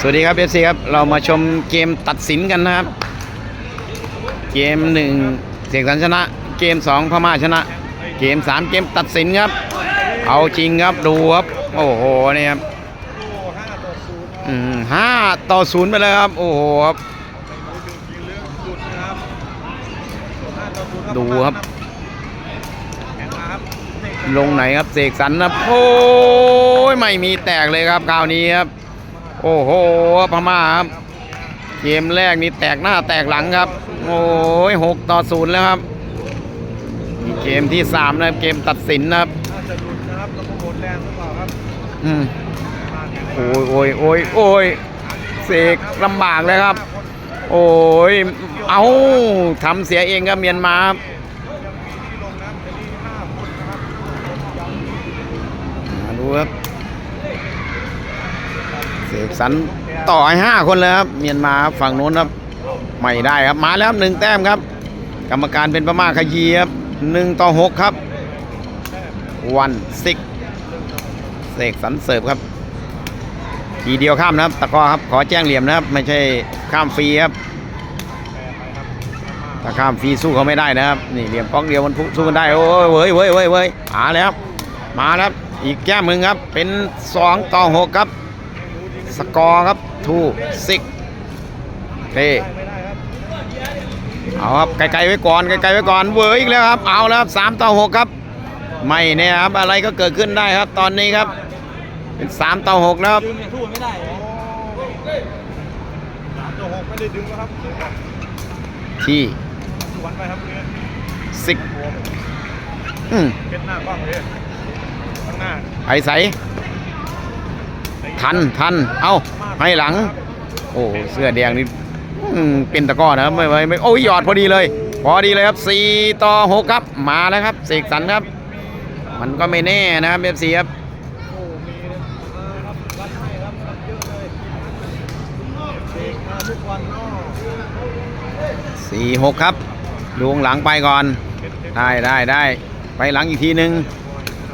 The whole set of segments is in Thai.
สวัสดีครับเอฟซีครับ เรามาชมเกมตัดสินกันนะครับ เกมหนึ่งเสกสรรชนะ เกมสองพม่าชนะ เกมสามเกมตัดสินครับ เอาจริงครับดูครับ โอ้โหนี่ครับห้าต่อศูนย์ไปเลยครับ โอ้โหครับดูครับ ลงไหนครับเสกสรรครับโอ้ยไม่มีแตกเลยครับคราวนี้ครับ โอ้โหพม่าครับเกมแรกนี่แตกหน้าแตกหลังครับ โอ้ยหกต่อศูนย์แล้วครับเกมที่สามนะครับเกมตัดสินนะครับอืมโอ้ยโอ้ยโอ้ยโอ้ยเสกลำบากเลยครับ โอ้ยเอาทำเสียเองครับเมียนมาครับดูครับ สกสรรต่อให้ห้าคนเลยครับเมียนมาครับฝั่งโน้นครับไม่ได้ครับมาแล้วหนึ่งแต้มครับ กรรมการเป็นประมาขยีครับหนึ่งต่อหกครับ วันซิกเสกสรรเสิร์ฟครับทีเดียวข้ามนะครับ ตะก้อครับขอแจ้งเหลี่ยมนะครับ ไม่ใช่ข้ามฟรีครับถ้าข้ามฟรีสู้เขาไม่ได้นะครับนี่เหลี่ยมป้องเดียวมันสู้กันได้โอ้ยเว้ยเว้ยเว้ยเว้ยมาแล้วมาแล้วครับอีกแก้มหนึ่งครับเป็นสองต่อหกครับ สกอร์ครับทูซิกเท่ไม่ได้ครับเอาครับไกลๆไว้ก่อนไกลๆไว้ก่อนเวอร์อีกแล้วครับ เอาแล้วครับสามต่อหกครับ ไม่แน่ครับอะไรก็เกิดขึ้นได้ครับตอนนี้ครับ เป็นสามต่อหกแล้วครับดึงยังสู้ไม่ได้โอ้สามตัวหกไม่ได้ดึงแล้วครับที่สวนไปครับเนี่ยซิกอืมเก็ดหน้ากล้องเลยข้างหน้าไอใส ทันทันเอาให้หลัง โอ้เสื้อแดงนี่เป็นตะก้อนะครับไม่ไม่ไม่โอ้ยหยอดพอดีเลย พอดีเลยครับสี่ต่อหกครับมาแล้วครับเสกสรรครับ มันก็ไม่แน่นะครับเอฟซีครับโอ้มีนะครับวัดให้ครับดเยอะเลยเด็กมาทุกวันเนาะสี่หกครับลวงหลังไปก่อน ได้ได้ได้ไปหลังอีกทีหนึ่ง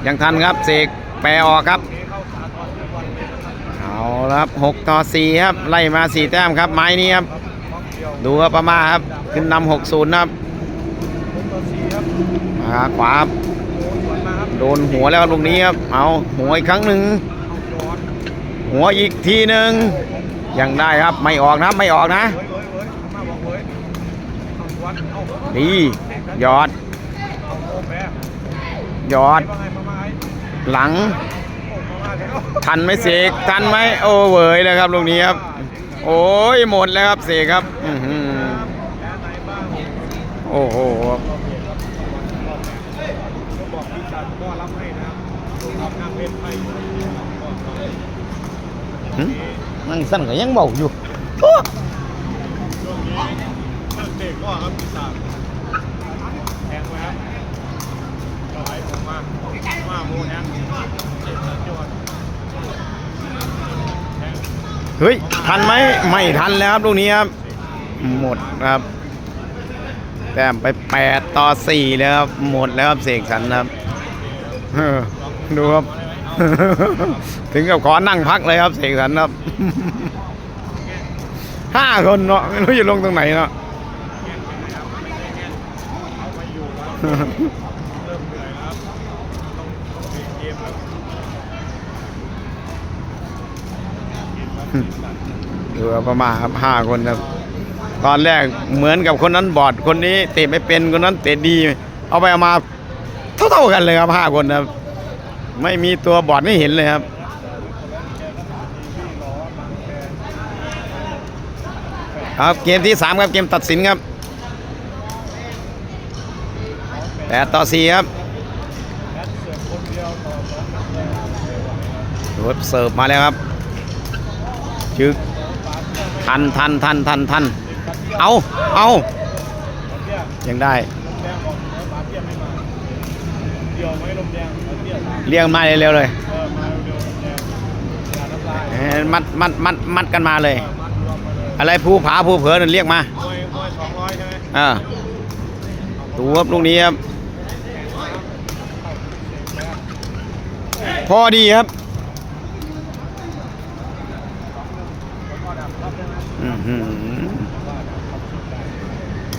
ยังทันครับเสกแปรออกครับ เอาครับหกต่อสี่ครับ ไล่มาสี่แต้มครับ ไม้นี้ครับ ดูครับประมาครับ ขึ้นนำหกศูนย์ครับหกต่อสี่ครับมาขวาครับโดนหัวแล้วครับลูกนี้ครับ เอาหัวอีกครั้งหนึ่ง หัวอีกทีหนึ่งยังได้ครับไม่ออกนะไม่ออกนะดีหยอด หยอด หลัง ทันไหมเสกทันไหมโอ้เวยเลยครับลูกนี้ครับ โอ้ยหมดแล้วครับเสกครับอื้อหือแพ้ไหนบ้างโอ้โหก็บอกพี่จันก็รับให้นะรับงานเพชรให้หึนั่งสั้นก็ยังเบาอยู่ช่วงนี้เลิกเด็กก็ครับพี่จันแทงไว้ครับก็ให้ผมมามาโมแทงเจ็บแล้วจวนแทง เฮ้ย ทันไหมไม่ทันแล้วครับลูกนี้ครับ หมดครับ แต้มไป 8 ต่อ 4 แล้วครับ หมดแล้วครับเสกสรรครับเออดูครับ ถึงกับขอนั่งพักเลยครับเสกสรรครับห้าคนเนาะไม่รู้จะลงตรงไหนเนาะ ดูว่าประมาณครับห้าคนครับ ตอนแรกเหมือนกับคนนั้นบอดคนนี้เตะไม่เป็นคนนั้นเตะดี เอาไปเอามาเท่าๆกันเลยครับห้าคนครับไม่มีตัวบอดไม่เห็นเลยครับครับเกมที่สามครับเกมตัดสินครับแปดต่อสี่ครับรถเสิร์ฟมาแล้วครับ จึกทันทันทันทันทันเอาเอายังได้แดงบอกแล้วปลาเทียมไม่มาเดียวไหมลมแดงปลาเทียมเรียงมาเร็วๆเลยเออมาเร็วๆลมแดงอย่าน้ำลายเอ้ยมัดมัดมัดมัดกันมาเลยเออมัดรวมมาเลย อะไรภูผาภูเผอนั่นเรียกมามวยมวยสองร้อยใช่ไหมอ่าดูครับลูกนี้ครับ พอดีครับ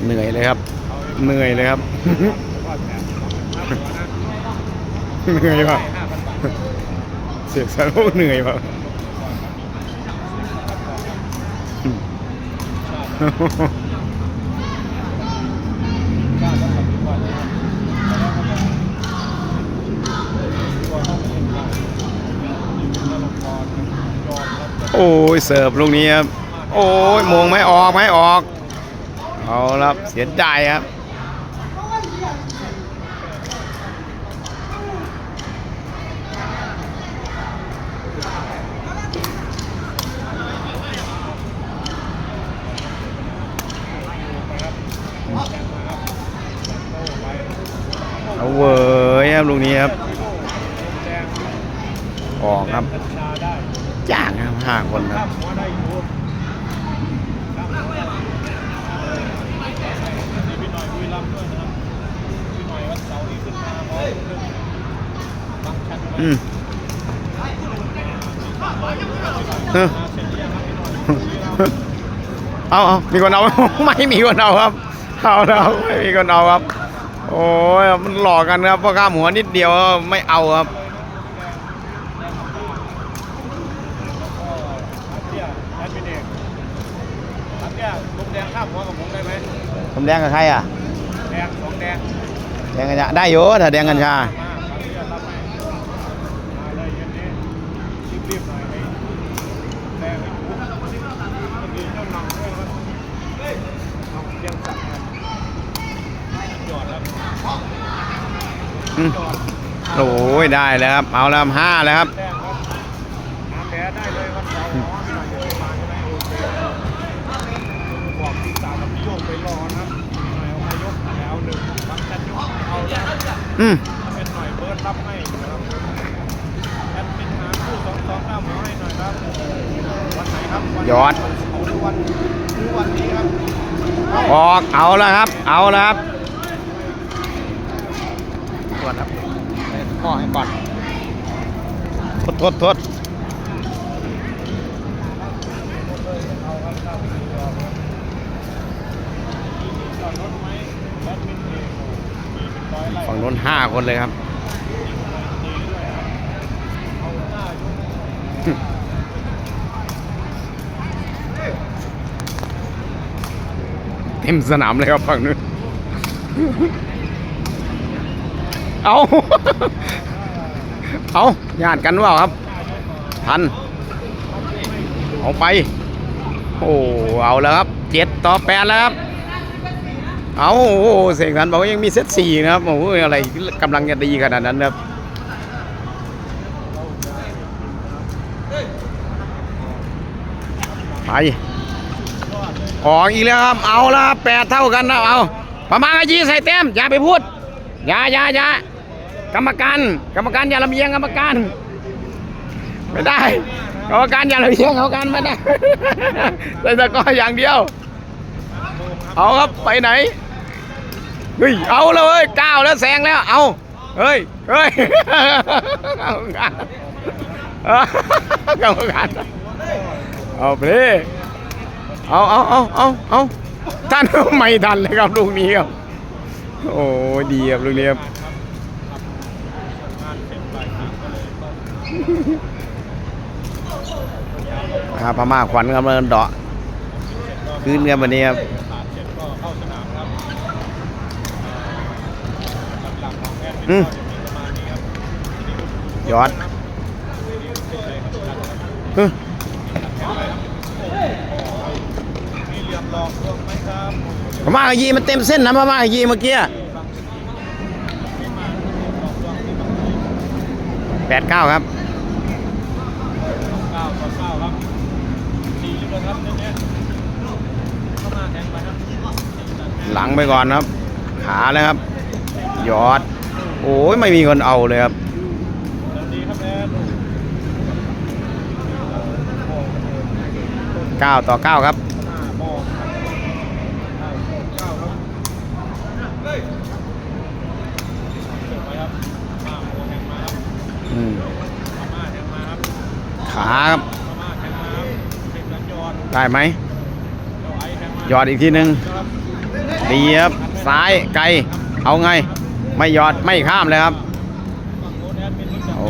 เหนื่อยเลยครับ เหนื่อยเลยครับ เหนื่อยว่ะเสียสารโอ้เหนื่อยว่ะโอ้ยเสิร์ฟลูกนี้ครับ โอ้ยมงไม่ออกไม่ออก เอาละครับเสียดายครับเอาเว้ยครับลูกนี้ครับ ออกครับจ้างครับห้าคนครับ อืมเออเอาเอามีคนเอาไม่มีคนเอาครับเอาแล้วไม่มีคนเอาครับ โอ้ยมันหลอกกันครับเพราะข้ามหัวนิดเดียวไม่เอาครับแดงข้ามหัวกับผมได้ไหมผมแดงกับใครอะ แดงสองแดง แดงกัญชาได้อยู่ถ้าแดงกัญชา มาครับเรียกรับให้มาเลยเย็นนี้รีบๆหน่อยให้แดงให้คุ้มมันดีเจ้าหนังด้วยครับเฮ้ยเอาเรียงสักครับหยอดแล้ว อืม หยอด โอ้ยได้แล้วครับ เอาแล้วครับห้าแล้วครับแดงครับหาแผลได้เลยวันเสาร์อ๋อไม่หน่อยจะมาใช่ไหมโอเคบอกที่สามแล้วพี่โยกไปรอนะครับหน่อยเอามายกแล้วหนึ่งบางจันยกเอาแล้วอืมเป็นหน่อยเบิร์ดรับให้นะครับแอดมินหาคู่สองสองเก้าหมอให้หน่อยครับวันไหนครับวันยอดเอาทุกวันทุกวันนี้ครับออกเอาแล้วครับ เอาแล้วครับตรวจครับข้อให้ก่อนโทษโทษโทษจอดรถไหมแอดมินเองมีเป็นร้อยไร่ฝั่งโน้นห้าคนเลยครับดีด้วยครับเอาหน้ายกเต็มสนามเลยครับฝั่งนู้น เอา เอาญาติกันว่าครับ ทัน เอาไป โอ้ เอาแล้วครับ เจ็ดต่อแปดแล้วครับ เอาโอ้โหเสกสรรบอกว่ายังมีเซตสี่นะครับ โอ้โหอะไรกำลังจะดีขนาดนั้นครับไปออกอีกแล้วครับ เอาละแปดเท่ากันนะเอาประมาณยี่ใส่แต้มอย่าไปพูด อย่าอย่าอย่า กรรมการ กรรมการอย่าลำเอียงกรรมการ ไม่ได้ กรรมการอย่าลำเอียงเขากันไม่ได้แต่ตะกร้ออย่างเดียว เอาครับไปไหนเฮ้ยเอาเลยก้าวแล้วแซงแล้วเอาเฮ้ยเฮ้ยกรรมการเอาเอาไปเอาเอาเอาเอาเอาท่านไม่ทันเลยครับลูกนี้ครับโอ้ดีครับลูกนี้ครับ งานเสร็จบ่ายสามก็เลย ก็ครับพม่าขวัญกำลังเดาะคืนกันวันนี้ครับสารเสร็จก็เข้าสนามครับหลักๆของแอดมินอืมก็จะมีประมาณนี้ครับยอดเฮ้ยมีเหลี่ยมหลอกลวงไหมครับพม่าขยี้มันเต็มเส้นนะพม่าขยี้เมื่อกี้แปดเก้าครับ เก้าต่อเก้าครับสี่เลยครับเนี่ยเนี่ยเข้ามาแทงไปครับ หลังไปก่อนครับ ขานะครับยอด โอ้ยไม่มีเงินเอาเลยครับเก้าต่อเก้าครับขาครับ ได้ไหมยอดอีกทีหนึ่ง ดีครับซ้ายไกลเอาไง ไม่หยอดไม่ข้ามเลยครับโอ้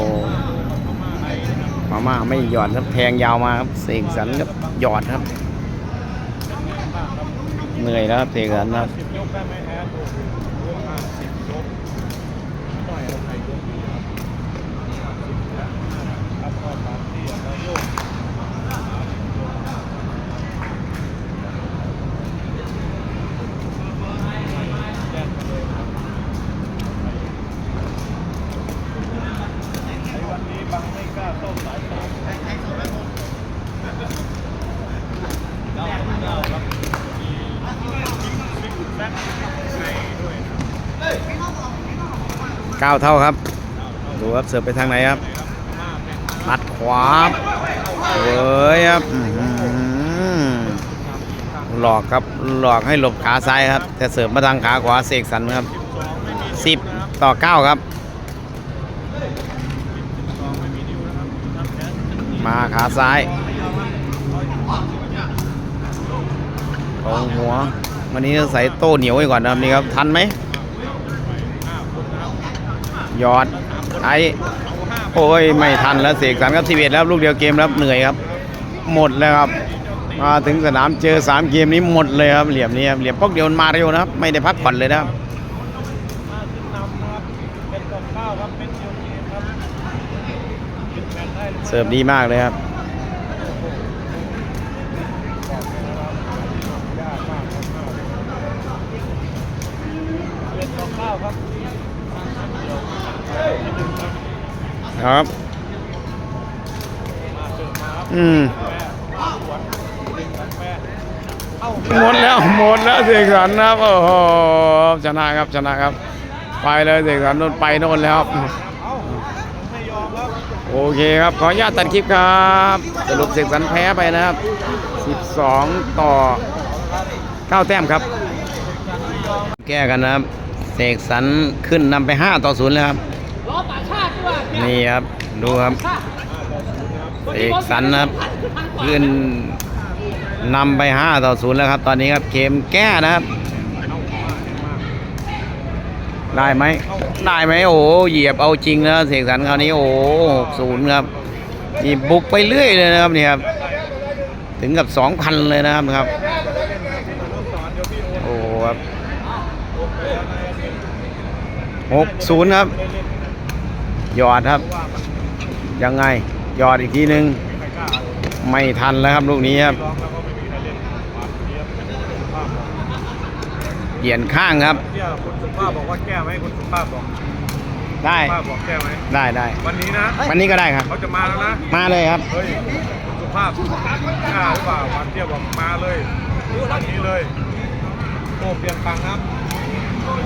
มาม่าไม่หยอดครับแทงยาวมาครับเสกสรรครับหยอดครับ เหนื่อยแล้วครับเสกสรรครับ้าเท่าครับ ดูครับเสิร์ฟไปทางไหนครับตัดขวาเว้ยครับหลอกครับหลอกให้หลบขาซ้ายครับ แต่เสิร์ฟมาทางขาขวาเสกสันครับ 10 ต่อ 9 ครับ มาขาซ้ายตองหัว วันนี้ใส่โต้เหนียวไว้ก่อนนะครับนี่ครับ ทันไหม ยอดไอโอ้ยไม่ทันแล้วเสกสรรครับสิบเอ็ดแล้วลูกเดียวเกมแล้วเหนื่อยครับ หมดแล้วครับมาถึงสนามเจอสามเกมนี้หมดเลยครับเหลี่ยมนี้ครับเหลี่ยมพวกเดียวมาเร็วนะครับ ไม่ได้พักผ่อนเลยนะครับเป็นต่อเก้าครับเป็นเดียวเกมครับยึดแมตช์ได้หรือไม่เสิร์ฟดีมากเลยครับ ยากมากครับเป็นต่อเก้าครับ ครับ อืมหมดแล้วหมดแล้วเสกสรรนะครับโอ้โหชนะครับชนะครับ ไปเลยเสกสรรโน่นไปโน่นแล้วครับเอ้าไม่ยครับโอเคครับ ขออนุญาตตัดคลิปครับ สรุปเสกสรรแพ้ไปนะครับ 12 ต่อ 9 แต้มครับ แก้กันนะครับ เสกสรรขึ้นนำไป 5 ต่อ0แล้วครับ นี่ครับ ดูครับเสกสรรนครับขึ้นนำไป5ต่อ0แล้วครับ ตอนนี้ครับเกมแก้นะครับ ได้ไหมได้ไหมโอ้โหเหยียบเอาจริงแล้วเสกสรรคราวนี้โอ้หกศูนย์ครับนี่บุกไปเรื่อยเลยนะครับนี่ครับ ถึงกับสองพันเลยนะครับครับ โอ้โหครับหกศูนย์ครับ หยอดครับ ยังไงหยอดอีกทีหนึ่งไม่ทันแล้วครับลูกนี้ครับลองแล้วก็ไม่มีใครเล่นความเทียบภาพบอกเปลี่ยนข้างครับเนี่ยคุณสุภาพบอกว่าแก้ไหมคุณสุภาพบอกได้สุภาพบอกแก้ไหมได้ได้วันนี้นะวันนี้ก็ได้ครับเขาจะมาแล้วนะมาเลยครับเฮ้ยคุณสุภาพกล้าหรือเปล่าวันเทียบบอกมาเลยวันนี้เลยโอ้เปลี่ยนตังค์ครับ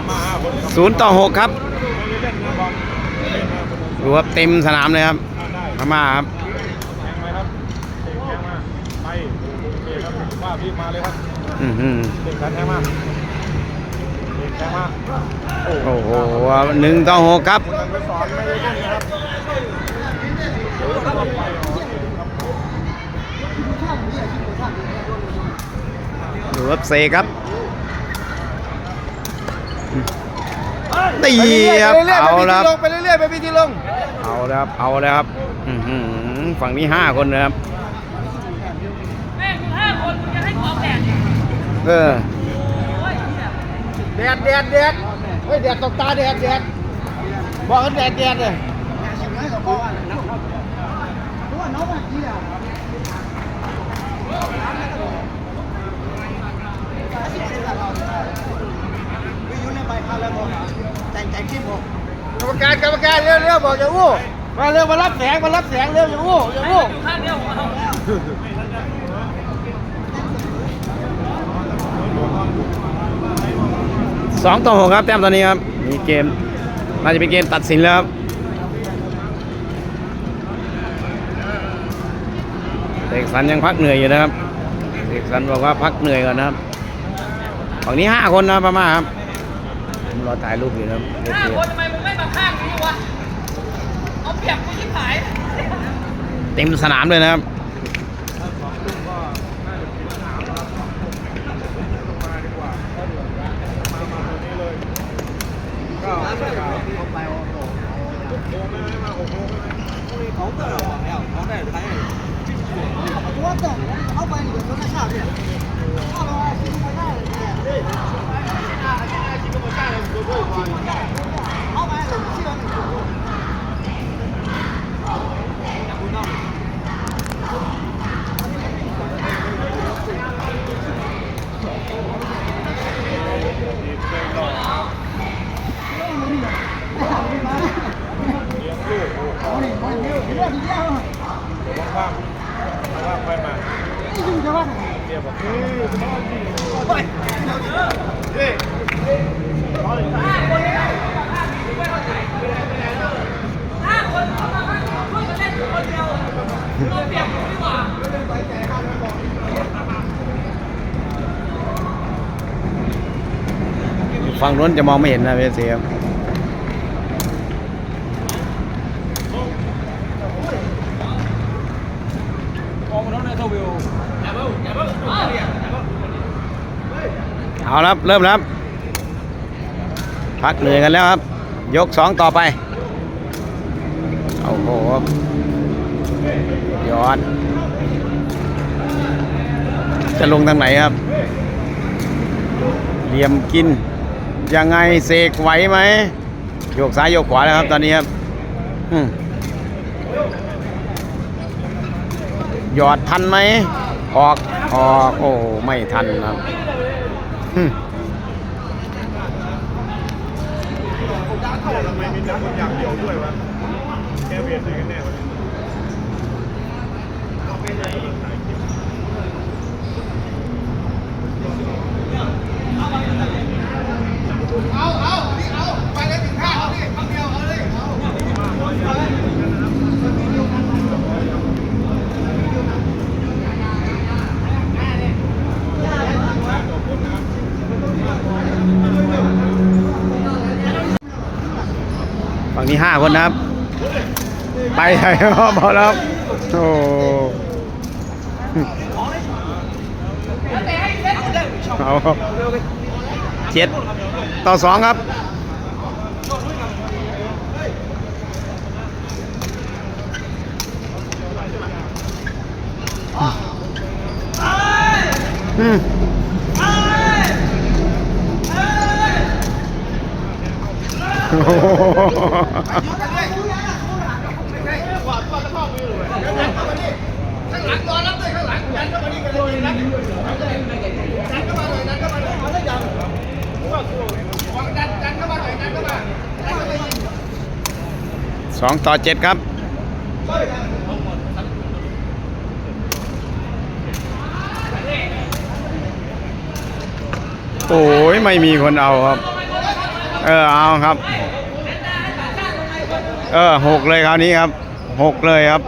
มาห้าคนครับศูนย์ต่อหกครับไม่ได้เล่นนะบอลเล่นนะคนละ ดูครับเต็มสนามเลยครับอ่าได้พม่าครับแทงไหมครับเตะแทงมาไปโอเคครับคุณสุภาพรีบมาเลยครับอือหือเด็กกันแทงมาเด็กแทงมาโอ้โอ้โหหนึ่งต่อหกครับคุณไปสอนไม่ได้เล่นนะครับดูครับเซครับตีครับเอาแล้วครับไปเรื่อยๆไปพิธีลง เอาแล้วครับเอาแล้วครับอื้อหือฝั่งนี้ห้าคนนะครับแม่งมึงห้าคนมึงจะให้ของแดดอีกเออแดดแดดแดดเฮ้ยแดดตกตาแดดแดดบอกกันแดดแดดเลย กร รมการกรรมการเร็วเร็วบอกอย่าอู้มาเร็วมารับแสงมารับแสงเร็วอย่าอู้อย่าอู้ข้างเดียวของเราสองต่อหกครับแต้มตอนนี้ครับมีเกมน่าจะเป็นเกมตัดสินแล้วครับเด็กสันยังพักเหนื่อยอยู่นะครับเด็กสันบอกว่าพักเหนื่อยก่อนนะครับฝั่งนี้ห้าคนนะประมาณครับผมรอถ่ายรูปอยู่นะครับเด็กห้าเกมคนทำไม วะเอาเปียบกูชิบหายเต็มสนามเลยนะครับ เดียวว่างๆว่างๆค่อยมาเดี๋ยวบอกเฮ้ยไปเดี๋ยวเฮ้ยห้าคนเข้ามาห้าคนช่วยกันเล่นคนเดียวเราเปรียบผมดีกว่าฝั่งนู้นจะมองไม่เห็นนะเวสีครับ ออกมาแล้วในทวิว เอาแล้วครับเริ่มแล้วครับพักเหนื่อยกันแล้วครับ ยกสองต่อไปโอ้โหยอด จะลงทางไหนครับ เหลี่ยมกิน ยังไงเสกไหวไหมโยกซ้ายโยกขวาแล้วครับ ตอนนี้ครับหยอดทันไหมออกออกโอ้ไม่ทันครับ ทำไมมีน้ำอย่างเดียวด้วยวะแกเวียนอะไรกันแน่วะฝั่งนี้ ห้าคนนะครับ ไปไทยพอแล้วโอ้เอาเจ็ดต่อสองครับอืม โอ้โห สองต่อเจ็ดครับโอ้ยไม่มีคนเอาครับ ออเอาครับ เออหกเลยคราวนี้ครับหกเลยครับ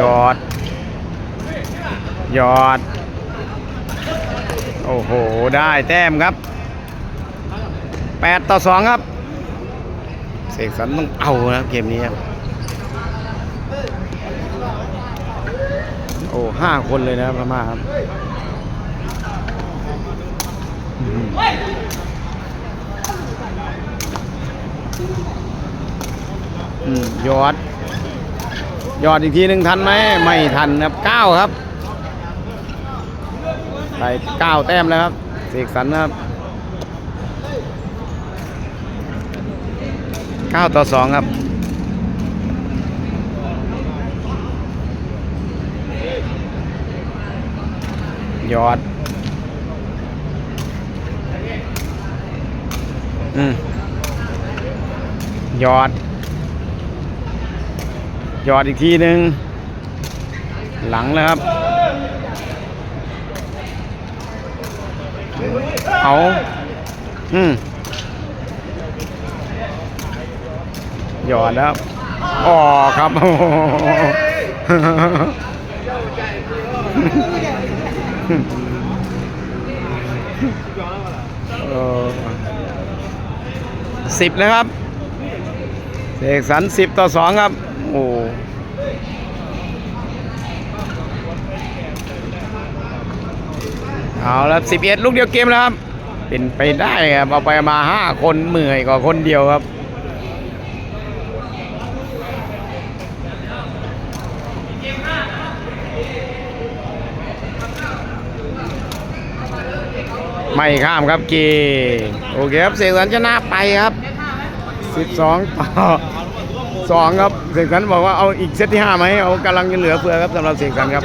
ยอด ยอด โอ้โห ได้แต้มครับแปดต่อสองครับ เสกสรรต้องเอานะครับเกมนี้ครับโอ้ห้าคนเลยนะครับพม่าครับหยอด ยอดอีกทีหนึ่งทันไหมไม่ทันครับเก้าครับได้เก้าแต้มแล้วครับเสกสรรนะครับ เก้าต่อสองครับยอด อืมยอด ยอดอีกทีหนึ่ง หลังแล้วครับ เอา อืม หยอดแล้วอ๋อครับโอ้โหสิบนะครับเสกสันสิบต่อสองครับ โอ้เอาแล้วสิบเอ็ดลูกเดียวเกมแล้วครับ เป็นไปได้ครับ เอาไปมาห้าคนเหมื่อยกว่าคนเดียวครับ ไม่ข้ามครับเกมโอเคครับเสกสรรชนะไปครับ 12 ต่อ2ครับเสกสรรบอกว่าเอาอีกเซตที่5ไหมเอากำลังจะเหลือเฟือครับสำหรับเสกสรรครับ